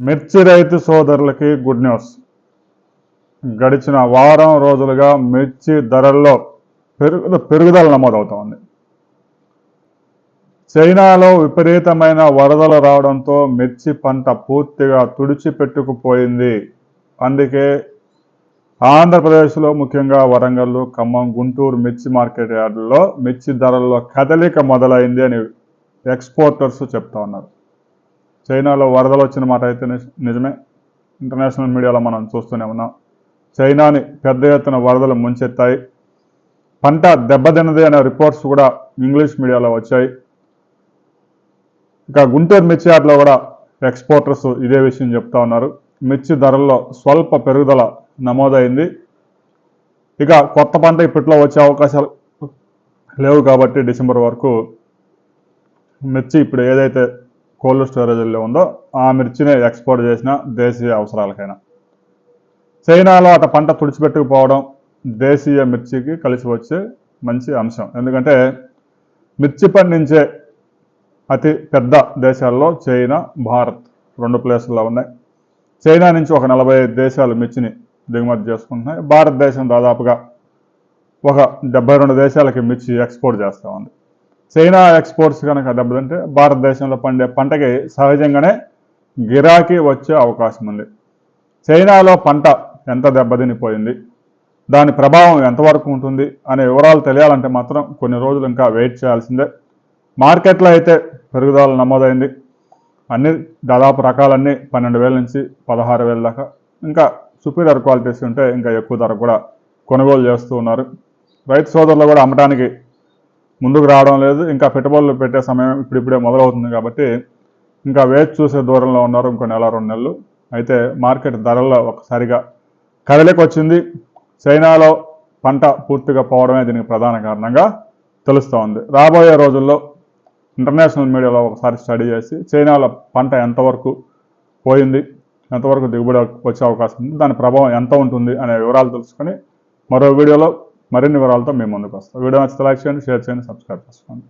మిర్చి రైతు సోదరులకి గుడ్ న్యూస్. గడిచిన వారం రోజులుగా మిర్చి ధరల్లో పెరుగు పెరుగుదల నమోదవుతోంది. చైనాలో విపరీతమైన వరదలు రావడంతో మిర్చి పంట పూర్తిగా తుడిచిపెట్టుకుపోయింది. అందుకే ఆంధ్రప్రదేశ్లో ముఖ్యంగా వరంగల్ ఖమ్మం గుంటూరు మిర్చి మార్కెట్ యార్డుల్లో మిర్చి ధరల్లో కదలిక మొదలైంది అని ఎక్స్పోర్టర్స్ చెప్తా ఉన్నారు. చైనాలో వరదలు వచ్చిన మాట అయితే నిజమే. ఇంటర్నేషనల్ మీడియాలో మనం చూస్తూనే ఉన్నాం. చైనాని పెద్ద ఎత్తున వరదలు ముంచెత్తాయి. పంట దెబ్బతిన్నది అనే రిపోర్ట్స్ కూడా ఇంగ్లీష్ మీడియాలో వచ్చాయి. ఇక గుంటూరు మిర్చి యార్డ్లో కూడా ఎక్స్పోర్టర్స్ ఇదే విషయం చెప్తా ఉన్నారు. మిర్చి ధరల్లో స్వల్ప పెరుగుదల నమోదైంది. ఇక కొత్త పంట ఇప్పట్లో వచ్చే అవకాశాలు లేవు కాబట్టి డిసెంబర్ వరకు మిర్చి ఇప్పుడు ఏదైతే కోల్డ్ స్టోరేజ్లో ఉందో ఆ మిర్చిని ఎక్స్పోర్ట్ చేసిన దేశీయ అవసరాలకైనా. చైనాలో అట పంట తుడిచిపెట్టుకుపోవడం దేశీయ మిర్చికి కలిసి వచ్చే మంచి అంశం. ఎందుకంటే మిర్చి పండించే అతి పెద్ద దేశాల్లో చైనా భారత్ రెండు ప్లేసుల్లో ఉన్నాయి. చైనా నుంచి ఒక నలభై ఐదు దేశాలు మిర్చిని దిగుమతి చేసుకుంటున్నాయి. భారతదేశం దాదాపుగా ఒక డెబ్బై రెండు దేశాలకి మిర్చి ఎక్స్పోర్ట్ చేస్తూ ఉంది. చైనా ఎక్స్పోర్ట్స్ కనుక దెబ్బతింటే భారతదేశంలో పండే పంటకి సహజంగానే గిరాకీ వచ్చే అవకాశం ఉంది. చైనాలో పంట ఎంత దెబ్బతినిపోయింది? దాని ప్రభావం ఎంతవరకు ఉంటుంది? అనే వివరాలు తెలియాలంటే మాత్రం కొన్ని రోజులు ఇంకా వెయిట్ చేయాల్సిందే. మార్కెట్లో అయితే పెరుగుదల నమోదైంది. అన్ని దాదాపు రకాలన్నీ పన్నెండు వేల నుంచి పదహారు వేల దాకా. ఇంకా సుపీరియర్ క్వాలిటీస్ ఉంటే ఇంకా ఎక్కువ ధర కూడా కొనుగోలు చేస్తూ ఉన్నారు. రైతు సోదరులు కూడా అమ్మటానికి ముందుకు రావడం లేదు. ఇంకా పెట్టుబడులు పెట్టే సమయం ఇప్పుడిప్పుడే మొదలవుతుంది కాబట్టి ఇంకా వేచి చూసే దూరంలో ఉన్నారు ఇంకో నెల రెండు నెలలు. అయితే మార్కెట్ ధరల్లో ఒకసారిగా కదలిక వచ్చింది. చైనాలో పంట పూర్తిగా పోవడమే దీనికి ప్రధాన కారణంగా తెలుస్తూ ఉంది. రాబోయే రోజుల్లో ఇంటర్నేషనల్ మీడియాలో ఒకసారి స్టడీ చేసి చైనాలో పంట ఎంతవరకు పోయింది ఎంతవరకు దిగుబడి వచ్చే అవకాశం ఉంది దాని ప్రభావం ఎంత ఉంటుంది అనే వివరాలు తెలుసుకొని మరో వీడియోలో మరిన్ని వివరాలతో మేము ముందుకు వస్తాం. వీడియో నచ్చితే లైక్ చేయండి షేర్ చేయండి సబ్స్క్రైబ్ చేసుకోండి.